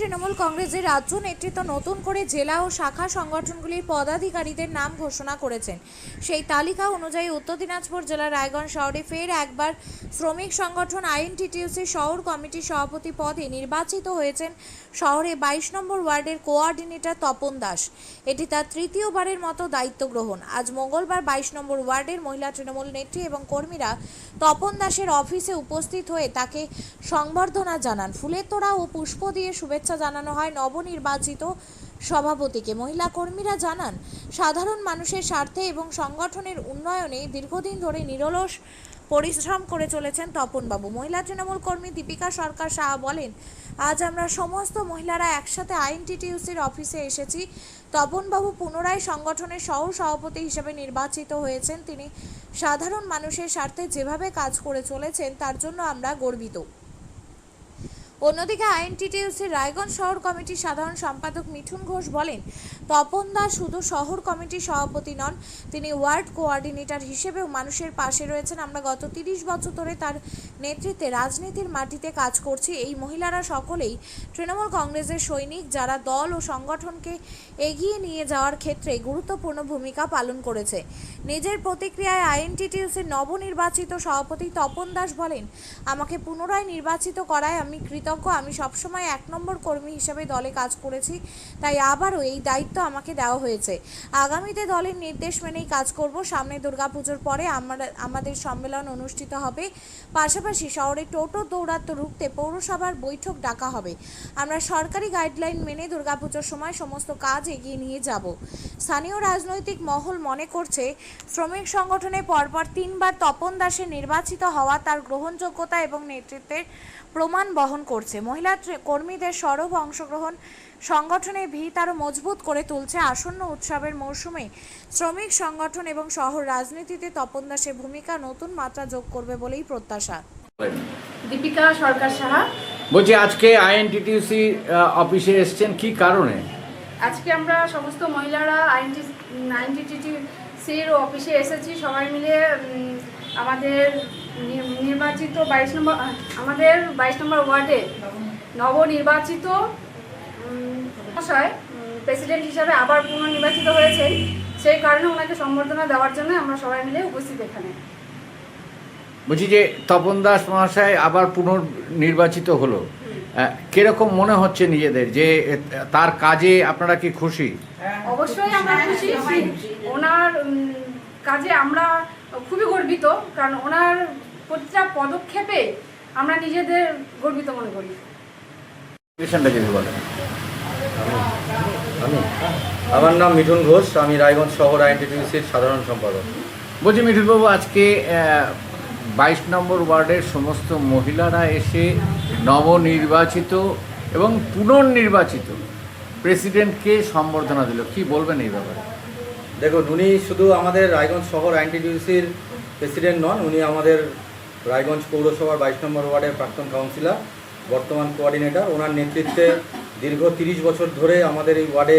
তৃণমূল কংগ্রেসের রাজ্য নেতৃত্ব নতুন করে জেলা ও শাখা সংগঠনগুলির পদাধিকারীদের নাম ঘোষণা করেছেন। সেই তালিকা অনুযায়ী উত্তর দিনাজপুর জেলার রায়গঞ্জ শহরে ফের একবার শ্রমিক সংগঠন আইএনটিটিউসি শহর কমিটির সভাপতি পদে নির্বাচিত হয়েছেন শহরে বাইশ নম্বর ওয়ার্ডের কোঅর্ডিনেটর তপন দাস। এটি তার তৃতীয়বারের মতো দায়িত্ব গ্রহণ। আজ মঙ্গলবার বাইশ নম্বর ওয়ার্ডের মহিলা তৃণমূল নেত্রী এবং কর্মীরা তপন দাসের অফিসে উপস্থিত হয়ে তাকে সংবর্ধনা জানান। ফুলের তোড়া ও পুষ্প দিয়ে শুভেচ্ছা জানানো হয় নবনির্বাচিত সভাপতিকে। মহিলা কর্মীরা জানান, সাধারণ মানুষের স্বার্থে এবং সংগঠনের উন্নয়নে দীর্ঘদিন ধরে নিরলস পরিশ্রম করে চলেছেন তপনবাবু। মহিলা তৃণমূল কর্মী দীপিকা সরকার শাহ বলেন, আজ আমরা সমস্ত মহিলারা একসাথে আইএনটিটিউসির অফিসে এসেছি। তপনবাবু পুনরায় সংগঠনের সহ সভাপতি হিসেবে নির্বাচিত হয়েছেন। তিনি সাধারণ মানুষের স্বার্থে যেভাবে কাজ করে চলেছেন, তার জন্য আমরা গর্বিত। অন্যদিকে আইএনটিটিউসির রায়গঞ্জ শহর কমিটির সাধারণ সম্পাদক মিঠুন ঘোষ বলেন, তপন দাস শুধু শহর কমিটির সভাপতি নন, তিনি ওয়ার্ড কোঅর্ডিনেটর হিসেবেও মানুষের পাশে রয়েছেন। আমরা গত তিরিশ বছর ধরে তার নেতৃত্বে রাজনীতির মাটিতে কাজ করছি। এই মহিলারা সকলেই তৃণমূল কংগ্রেসের সৈনিক যারা দল ও সংগঠনকে এগিয়ে নিয়ে যাওয়ার ক্ষেত্রে গুরুত্বপূর্ণ ভূমিকা পালন করেছে। নিজের প্রতিক্রিয়ায় আইএনটিটিউসির নবনির্বাচিত সভাপতি তপন দাস বলেন, আমাকে পুনরায় নির্বাচিত করায় আমি কৃতজ্ঞ। আমি সবসময় এক নম্বর কর্মী হিসেবে দলে কাজ করেছি, তাই আবারও এই দায়িত্ব আমাকে দেওয়া হয়েছে। আগামীতে দলের নির্দেশ মেনেই কাজ করব। সামনে দুর্গাপুজোর পরে আমরা, আমাদের সম্মেলন অনুষ্ঠিত হবে। পাশাপাশি শহরে টোটো দৌরাত্ম রুখতে পৌরসভার বৈঠক ডাকা হবে। আমরা সরকারি গাইডলাইন মেনে দুর্গাপুজোর সময় সমস্ত কাজ এগিয়ে নিয়ে যাব। স্থানীয় রাজনৈতিক মহল মনে করছে, শ্রমিক সংগঠনে পরপর তিনবার তপন দাসের নির্বাচিত হওয়া তার গ্রহণযোগ্যতা এবং নেতৃত্বের প্রমাণ বহন করছে। মহিলা কর্মীদের সরব অংশগ্রহণ সংগঠনের ভিত আরও মজবুত করে তুলছে আসন্ন উৎসবের মৌসুমে। শ্রমিক সংগঠন এবং শহর রাজনীতিতে তপন দাসের ভূমিকা নতুন মাত্রা যোগ করবে বলেই প্রত্যাশা। দীপিকা সরকার সাহা। বলছি আজকে আইএনটিটিউসি অফিসে এসছেন কি কারণে? আজকে আমরা সমস্ত মহিলারা আইনটি আইনটিটিটি সির অফিসে এসেছি। সবাই মিলে আমাদের নির্বাচিত বাইশ নম্বর আমাদের বাইশ নম্বর ওয়ার্ডে নবনির্বাচিত মহাশয় প্রেসিডেন্ট হিসাবে আবার পুনর্নির্বাচিত হয়েছেন। সেই কারণে ওনাকে সম্বর্ধনা দেওয়ার জন্য আমরা সবাই মিলে উপস্থিত এখানে। বলছি যে তপন দাস মহাশয় আবার পুনর্নির্বাচিত হলো। কীরকম মনে হচ্ছে নিজেদের যে তার কাজে আপনারা কি খুশি? অবশ্যই আমরা খুশি। ওনার কাজে আমরা খুবই গর্বিত কারণ ওনার প্রতিটা পদক্ষেপে আমরা নিজেদের গর্বিত মনে করি। আমার নাম মিঠুন ঘোষ আমি রায়গঞ্জ শহর আইনটিটিউসির সাধারণ সম্পাদক। বলছি মিঠুনবাবু আজকে বাইশ নম্বর ওয়ার্ডের সমস্ত মহিলারা এসে নবনির্বাচিত এবং পুনর্নির্বাচিত প্রেসিডেন্টকে সম্বর্ধনা দিল। কি বলবেন এই ব্যাপারে? দেখুন, উনি শুধু আমাদের রায়গঞ্জ শহর আইনটিটিউসির প্রেসিডেন্ট নন, উনি আমাদের রায়গঞ্জ পৌরসভার বাইশ নম্বর ওয়ার্ডের প্রাক্তন কাউন্সিলর, বর্তমান কোঅর্ডিনেটর। ওনার নেতৃত্বে দীর্ঘ তিরিশ বছর ধরে আমাদের এই ওয়ার্ডে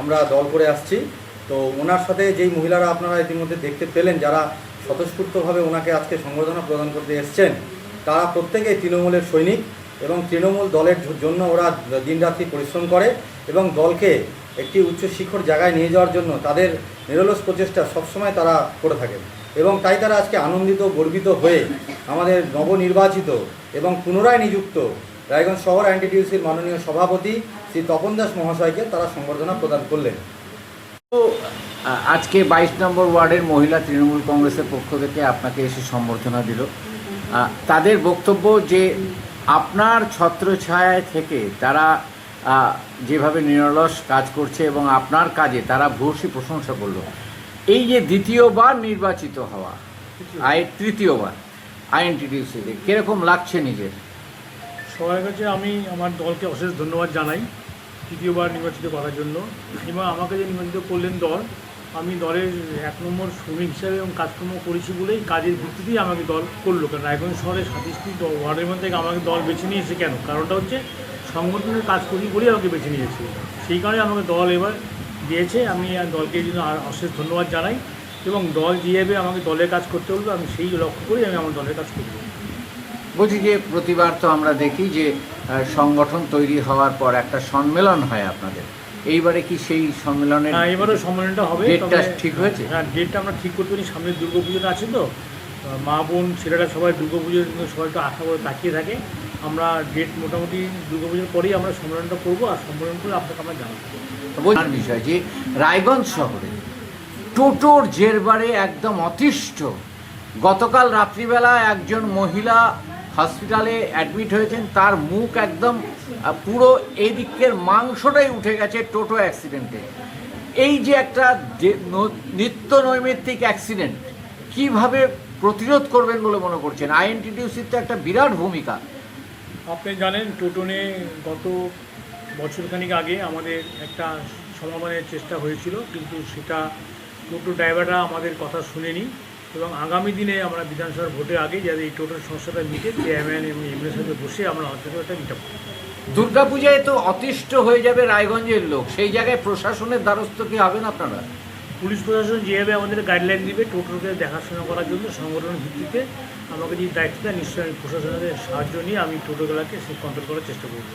আমরা দল করে আসছি। তো ওনার সাথে যেই মহিলারা আপনারা ইতিমধ্যে দেখতে পেলেন, যারা স্বতঃস্ফূর্তভাবে ওনাকে আজকে সংবর্ধনা প্রদান করতে এসছেন, তারা প্রত্যেকেই তৃণমূলের সৈনিক এবং তৃণমূল দলের জন্য ওরা দিনরাত্রি পরিশ্রম করে এবং দলকে একটি উচ্চ শিখর জায়গায় নিয়ে যাওয়ার জন্য তাদের নিরলস প্রচেষ্টা সবসময় তারা করে থাকেন। এবং তাই তারা আজকে আনন্দিত, গর্বিত হয়ে আমাদের নবনির্বাচিত এবং পুনরায় নিযুক্ত রায়গঞ্জ শহর অ্যান্টিটিউসির মাননীয় সভাপতি শ্রী তপন দাস মহাশয়কে তারা সংবর্ধনা প্রদান করলেন। তো আজকে বাইশ নম্বর ওয়ার্ডের মহিলা তৃণমূল কংগ্রেসের পক্ষ থেকে আপনাকে এসে সম্বর্ধনা দিল। তাদের বক্তব্য যে আপনার ছত্রছায়ায় থেকে তারা যেভাবে নিরলস কাজ করছে এবং আপনার কাজে তারা ভূয়সী প্রশংসা করল। এই যে দ্বিতীয়বার নির্বাচিত হওয়া, আই, তৃতীয়বার আইএনটিটিউসিতে, কীরকম লাগছে নিজের? সবার কাছে আমি আমার দলকে অশেষ ধন্যবাদ জানাই তৃতীয়বার নির্বাচিত করার জন্য। এবং আমাকে যে নির্বাচিত করলেন দল, আমি দলের এক নম্বর শ্রমিক হিসাবে এবং কাজকর্ম করেছি বলেই কাজের ভিত্তিতেই আমাকে দল করল। কারণ রায়গঞ্জ শহরে সাতাশটি ওয়ার্ডের মধ্যে আমাকে দল বেছে নিয়েছে কেন? কারণটা হচ্ছে সংগঠনের কাজ করি বলেই আমাকে বেছে নিয়েছে। সেই কারণে আমাকে দল এবার দিয়েছে। আমি আর দলকে জন্য আর অশেষ ধন্যবাদ জানাই এবং দল যেভাবে আমাকে দলের কাজ করতে বলবে আমি সেই লক্ষ্য করেই আমি আমার দলের কাজ করব বলছি যে প্রতিবার তো আমরা দেখি যে সংগঠন তৈরি হওয়ার পর একটা সম্মেলন হয় আপনাদের। এইবারে কি সেই সম্মেলনের হ্যাঁ এবারও সম্মেলনটা হবে ডেটটা ঠিক হয়েছে? হ্যাঁ ডেটটা আমরা ঠিক করতে পারি সামনে দুর্গা পুজোটা আছে তো। মা বোন ছেলেরা সবাই দুর্গা পুজোর জন্য সবাই একটু আশা করে তাকিয়ে থাকে। আমরা ডেট মোটামুটি দুর্গা পুজোর পরেই আমরা সম্মেলনটা করব, আর সম্মেলন করে আপনাকে আমরা জানাব। বোঝার বিষয় যে রায়গঞ্জ শহরে টোটোর জেরবারে একদম অতিষ্ঠ। গতকাল রাত্রিবেলা একজন মহিলা হসপিটালে অ্যাডমিট হয়েছেন, তার মুখ একদম পুরো এই দিকের মাংসটাই উঠে গেছে টোটো অ্যাক্সিডেন্টে এই যে একটা নিত্য নৈমিত্তিক অ্যাক্সিডেন্ট কীভাবে প্রতিরোধ করবেন বলে মনে করছেন? আইএনটিটিউসির তো একটা বিরাট ভূমিকা। আপনি জানেন, টোটনে গত বছরখানিক আগে আমাদের একটা সমাধানের চেষ্টা হয়েছিল, কিন্তু সেটা টোটো ড্রাইভাররা আমাদের কথা শুনেনি এবং আগামী দিনে আমরা বিধানসভার ভোটের আগে যাদের এই টোটোর সমস্যাটা মিটে, চেয়ারম্যান এবং এমএলএর সাথে বসে আমরা অন্তত একটা মিটাবো দুর্গাপূজায় তো অতিষ্ঠ হয়ে যাবে রায়গঞ্জের লোক, সেই জায়গায় প্রশাসনের দ্বারস্থ কি হবেন আপনারা? পুলিশ প্রশাসন যেভাবে আমাদের গাইডলাইন দিবে টোটোকে দেখাশোনা করার জন্য সংগঠন ভিত্তিতে আমাকে যে দায়িত্ব দেয় নিশ্চয়ই প্রশাসনের সাহায্য নিয়ে আমি টোটোগুলোকে সে কন্ট্রোল করার চেষ্টা করব।